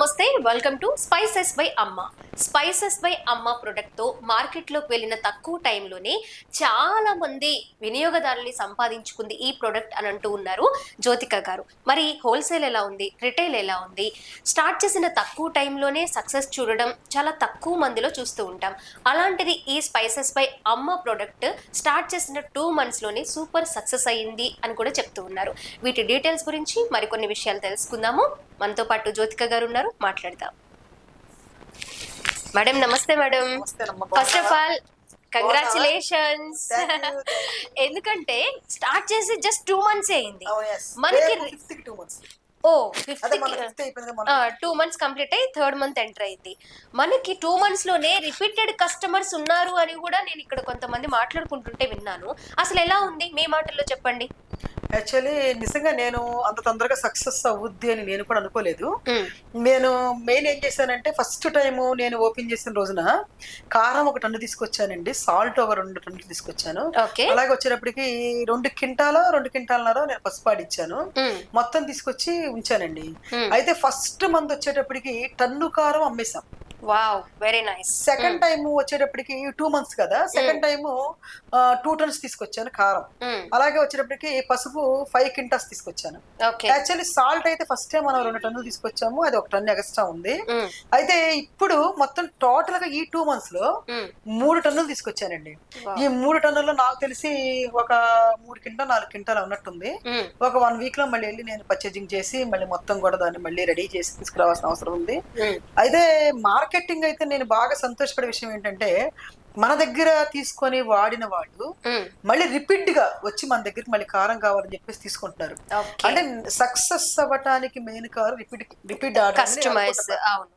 నమస్తే welcome to spices by Amma spices by Amma ప్రొడక్ట్తో మార్కెట్లోకి వెళ్ళిన తక్కువ టైంలోనే చాలా మంది వినియోగదారుల్ని సంపాదించుకుంది ఈ ప్రొడక్ట్ అని అంటూ ఉన్నారు జ్యోతిక గారు. మరి హోల్సేల్ ఎలా ఉంది? రిటైల్ ఎలా ఉంది? స్టార్ట్ చేసిన తక్కువ టైంలోనే సక్సెస్ చూడడం చాలా తక్కువ మందిలో చూస్తూ ఉంటాం. అలాంటిది ఈ spices by Amma product start చేసిన టూ మంత్స్లోనే సూపర్ సక్సెస్ అయ్యింది అని కూడా చెప్తూ ఉన్నారు. వీటి డీటెయిల్స్ గురించి మరికొన్ని విషయాలు తెలుసుకుందాము. మనతో పాటు జ్యోతిక గారు ఉన్నారు మాట్లాడదాం మేడం నమస్తే madam first of? All congratulations. ఎందుకంటే స్టార్ట్ చేసి జస్ట్ టూ మంత్స్ అయింది. మనకి. ఓ ఫిఫ్త్. టూ మంత్స్ కంప్లీట్ అయ్యి థర్డ్ మంత్ ఎంటర్ అయింది మనకి టూ మంత్స్లోనే రిపీటెడ్ కస్టమర్స్ ఉన్నారు అని కూడా నేను ఇక్కడ కొంతమంది మాట్లాడుకుంటుంటే విన్నాను అసలు ఎలా ఉంది మీ మాటల్లో చెప్పండి యాక్చువల్లీ నిజంగా నేను అంత తొందరగా సక్సెస్ అవుద్ది అని నేను కూడా అనుకోలేదు. నేను మెయిన్ ఏం చేశానంటే ఫస్ట్ టైం నేను ఓపెన్ చేసిన రోజున కారం ఒక టన్ను తీసుకొచ్చానండి. సాల్ట్ ఒక రెండు టన్నులు తీసుకొచ్చాను. అలాగే వచ్చేటప్పటికి రెండు కింటాలో రెండు కింటాలన్నర నేను పసుపు ఆడిచ్చాను మ్మ్. మొత్తం తీసుకొచ్చి ఉంచానండి. అయితే ఫస్ట్ మంత్ వచ్చేటప్పటికి టన్ను కారం అమ్మేశాం. Wow very nice second time వచ్చేటప్పటికి టూ మంత్స్ కదా సెకండ్ టైం టూ టన్స్ తీసుకొచ్చాను కారం. అలాగే వచ్చేటప్పటికి పసుపు ఫైవ్ కింటాస్ తీసుకొచ్చాను. యాక్చువల్లీ సాల్ట్ అయితే ఫస్ట్ టైం మనం రెండు టన్నులు తీసుకొచ్చాము అది ఒక టన్ను ఎక్స్ట్రా ఉంది. అయితే ఇప్పుడు మొత్తం టోటల్గా ఈ టూ మంత్స్లో మూడు టన్నులు తీసుకొచ్చానండి. ఈ మూడు టన్నుల్లో నాకు తెలిసి ఒక మూడు కింటాలు నాలుగు కింటాలు ఉన్నట్టుంది. ఒక వన్ వీక్లో మళ్ళీ వెళ్ళి నేను పర్చేజింగ్ చేసి మళ్ళీ మొత్తం కూడా దాన్ని మళ్ళీ రెడీ చేసి తీసుకురావాల్సిన అవసరం ఉంది. అయితే మార్కెటింగ్ అయితే నేను బాగా సంతోషపడే విషయం ఏంటంటే మన దగ్గర తీసుకొని వాడిన వాళ్ళు మళ్ళీ రిపీట్గా వచ్చి మన దగ్గరికి మళ్ళీ కారం కావాలని చెప్పేసి తీసుకుంటున్నారు. అంటే సక్సెస్ అవ్వటానికి మెయిన్ కారు రిపీట్ రిపీట్ కస్టమైజ్ అవును.